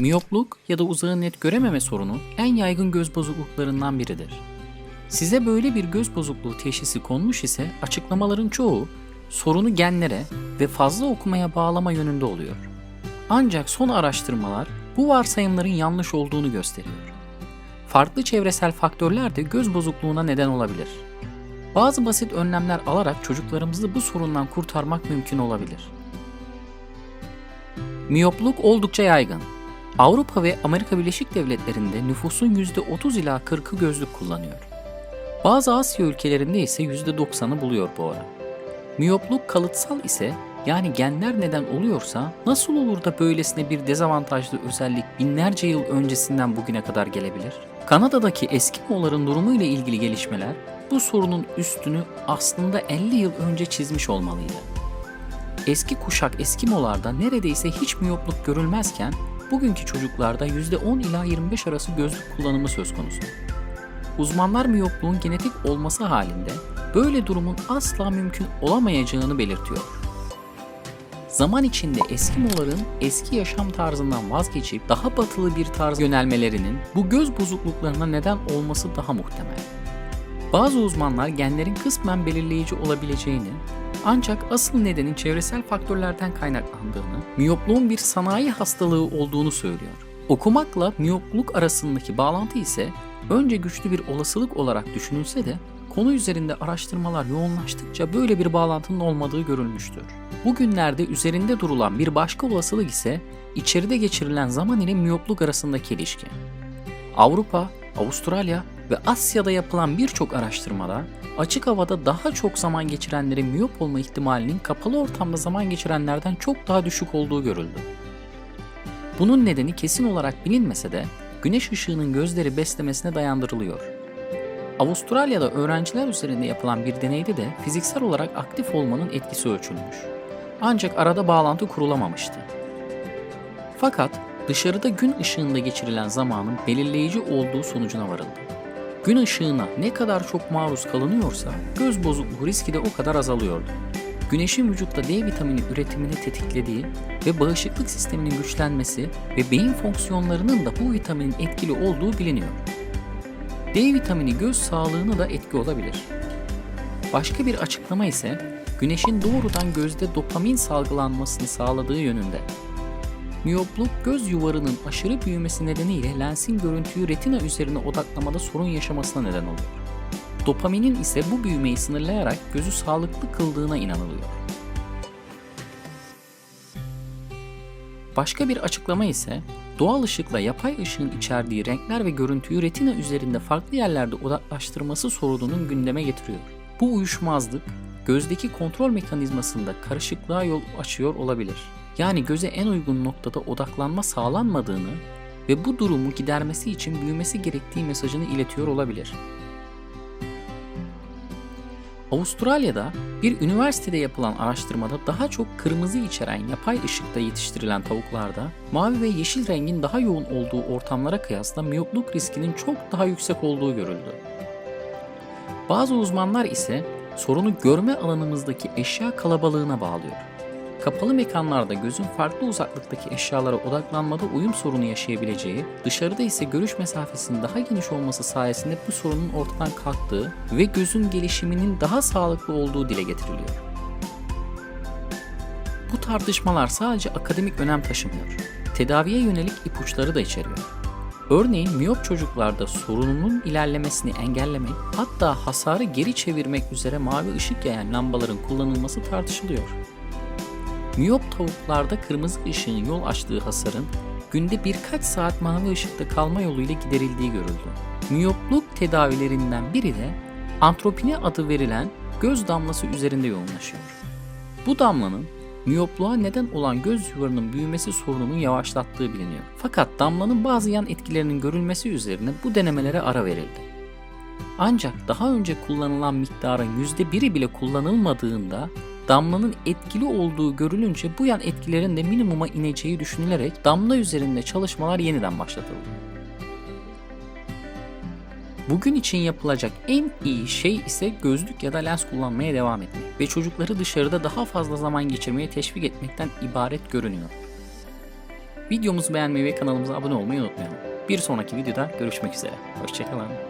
Miyopluk ya da uzağı net görememe sorunu en yaygın göz bozukluklarından biridir. Size böyle bir göz bozukluğu teşhisi konmuş ise açıklamaların çoğu sorunu genlere ve fazla okumaya bağlama yönünde oluyor. Ancak son araştırmalar bu varsayımların yanlış olduğunu gösteriyor. Farklı çevresel faktörler de göz bozukluğuna neden olabilir. Bazı basit önlemler alarak çocuklarımızı bu sorundan kurtarmak mümkün olabilir. Miyopluk oldukça yaygın. Avrupa ve Amerika Birleşik Devletleri'nde nüfusun %30 ila 40'ı gözlük kullanıyor. Bazı Asya ülkelerinde ise %90'ı buluyor bu oran. Miyopluk kalıtsal ise yani genler neden oluyorsa nasıl olur da böylesine bir dezavantajlı özellik binlerce yıl öncesinden bugüne kadar gelebilir? Kanada'daki Eskimoların durumu ile ilgili gelişmeler bu sorunun üstünü aslında 50 yıl önce çizmiş olmalıydı. Eski kuşak Eskimolarda neredeyse hiç miyopluk görülmezken bugünkü çocuklarda %10 ila 25 arası gözlük kullanımı söz konusu. Uzmanlar miyopluğun genetik olması halinde böyle durumun asla mümkün olamayacağını belirtiyor. Zaman içinde Eskimoların eski yaşam tarzından vazgeçip daha batılı bir tarz yönelmelerinin bu göz bozukluklarına neden olması daha muhtemel. Bazı uzmanlar genlerin kısmen belirleyici olabileceğini ancak asıl nedenin çevresel faktörlerden kaynaklandığını, miyopluğun bir sanayi hastalığı olduğunu söylüyor. Okumakla miyopluk arasındaki bağlantı ise önce güçlü bir olasılık olarak düşünülse de konu üzerinde araştırmalar yoğunlaştıkça böyle bir bağlantının olmadığı görülmüştür. Bugünlerde üzerinde durulan bir başka olasılık ise içeride geçirilen zaman ile miyopluk arasındaki ilişki. Avrupa, Avustralya ve Asya'da yapılan birçok araştırmada açık havada daha çok zaman geçirenlerin miyop olma ihtimalinin kapalı ortamda zaman geçirenlerden çok daha düşük olduğu görüldü. Bunun nedeni kesin olarak bilinmese de güneş ışığının gözleri beslemesine dayandırılıyor. Avustralya'da öğrenciler üzerinde yapılan bir deneyde de fiziksel olarak aktif olmanın etkisi ölçülmüş. Ancak arada bağlantı kurulamamıştı. Fakat dışarıda gün ışığında geçirilen zamanın belirleyici olduğu sonucuna varıldı. Gün ışığına ne kadar çok maruz kalınıyorsa göz bozukluğu riski de o kadar azalıyordu. Güneşin vücutta D vitamini üretimini tetiklediği ve bağışıklık sisteminin güçlenmesi ve beyin fonksiyonlarının da bu vitaminin etkili olduğu biliniyor. D vitamini göz sağlığına da etki olabilir. Başka bir açıklama ise güneşin doğrudan gözde dopamin salgılanmasını sağladığı yönünde. Miyopluk göz yuvarının aşırı büyümesi nedeniyle lensin görüntüyü retina üzerine odaklamada sorun yaşamasına neden oluyor. Dopaminin ise bu büyümeyi sınırlayarak gözü sağlıklı kıldığına inanılıyor. Başka bir açıklama ise doğal ışıkla yapay ışığın içerdiği renkler ve görüntüyü retina üzerinde farklı yerlerde odaklaştırması sorununun gündeme getiriyor. Bu uyuşmazlık gözdeki kontrol mekanizmasında karışıklığa yol açıyor olabilir. Yani göze en uygun noktada odaklanma sağlanmadığını ve bu durumu gidermesi için büyümesi gerektiği mesajını iletiyor olabilir. Avustralya'da bir üniversitede yapılan araştırmada daha çok kırmızı içeren yapay ışıkta yetiştirilen tavuklarda mavi ve yeşil rengin daha yoğun olduğu ortamlara kıyasla miyopluk riskinin çok daha yüksek olduğu görüldü. Bazı uzmanlar ise sorunu görme alanımızdaki eşya kalabalığına bağlıyor. Kapalı mekanlarda gözün farklı uzaklıktaki eşyalara odaklanmada uyum sorunu yaşayabileceği, dışarıda ise görüş mesafesinin daha geniş olması sayesinde bu sorunun ortadan kalktığı ve gözün gelişiminin daha sağlıklı olduğu dile getiriliyor. Bu tartışmalar sadece akademik önem taşımıyor. Tedaviye yönelik ipuçları da içeriyor. Örneğin miyop çocuklarda sorununun ilerlemesini engellemek, hatta hasarı geri çevirmek üzere mavi ışık yayan lambaların kullanılması tartışılıyor. Miyop tavuklarda kırmızı ışığın yol açtığı hasarın günde birkaç saat mavi ışıkta kalma yoluyla giderildiği görüldü. Miyopluk tedavilerinden biri de antropine adı verilen göz damlası üzerinde yoğunlaşıyor. Bu damlanın miyopluğa neden olan göz yuvarının büyümesi sorununun yavaşlattığı biliniyor. Fakat damlanın bazı yan etkilerinin görülmesi üzerine bu denemelere ara verildi. Ancak daha önce kullanılan miktarın %1'i bile kullanılmadığında damlanın etkili olduğu görülünce bu yan etkilerin de minimuma ineceği düşünülerek damla üzerinde çalışmalar yeniden başlatıldı. Bugün için yapılacak en iyi şey ise gözlük ya da lens kullanmaya devam etmek ve çocukları dışarıda daha fazla zaman geçirmeye teşvik etmekten ibaret görünüyor. Videomuzu beğenmeyi ve kanalımıza abone olmayı unutmayalım. Bir sonraki videoda görüşmek üzere. Hoşçakalın.